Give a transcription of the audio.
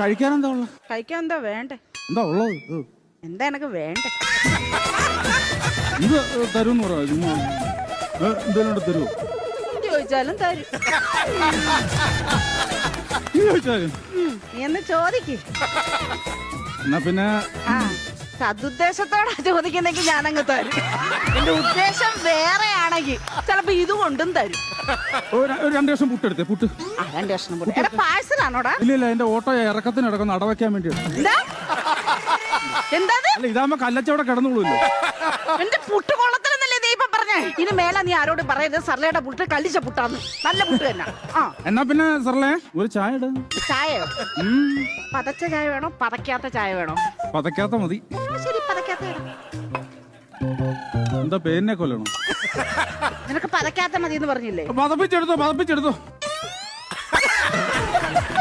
കഴിക്കാൻ എന്താ ഉള്ളത് കഴിക്കാൻ എന്താ വേണ്ടേ? എന്താ ഉള്ളത്? ഇത്. എന്താ എനക്ക് വേണ്ടേ? ഇത് തരൂന്ന് പറയാം ചുമ്മാ ഏ, എന്തേലും കൂടെ തരുമോ ചോദിച്ചാലും തരും. ചോദിച്ചാലും. നീ എന്ന് ചോദിക്ക്. എന്നാ പിന്നെ ആ. സതുദ്ദേശത്തോടെ ചോദിക്കുന്നെങ്കിൽ ഞാനങ്ങ് തരും. എന്റെ ഉദ്ദേശം വേറെ ആണെങ്കിൽ ചിലപ്പോ ഇത് കൊണ്ടും തരും. ഒരു ഒരു രണ്ട് ലക്ഷം പുട്ടെടുത്തേ പുട്ട്. ആ രണ്ട് കഷ്ണം എടാ പാഴ്സലാണോടാ? ഇല്ല ഇല്ല എന്റെ ഓട്ടോ ഇറക്കത്തിന് ഇടക്കൊന്ന് അടവയ്ക്കാൻ വേണ്ടിയാണ് എന്താ? എന്താ ഇത്? അല്ല ഇതാകുമ്പോ കല്ലച്ചവിടെ കിടന്നുള്ളൂല്ലോ എന്റെ പുട്ട് കൊള്ളത്തിലെന്നല്ലേ നീ ഇപ്പൊ ഇതിന് മേലെ നീ ആരോട് പറയരുത് സർലയുടെ പുട്ട് കല്ലിച്ച പുട്ടാന്ന്. നല്ല പുട്ട് തന്നെ. ആ. എന്നാ പിന്നെ സർലേ ഒരു ചായ ഇട്. ചായയോ പതച്ച ചായ വേണോ? പതക്കാത്ത ചായ വേണോ? പതക്കാത്ത മതി. ശരി പതക്കാത്ത വേണം. എന്താ പേരിനെ കൊല്ലണോ? നിനക്ക് പതക്കാത്ത മതി എന്ന് പറഞ്ഞില്ലേ? പതപ്പിച്ചെടുത്തോ പതപ്പിച്ചെടുത്തോ.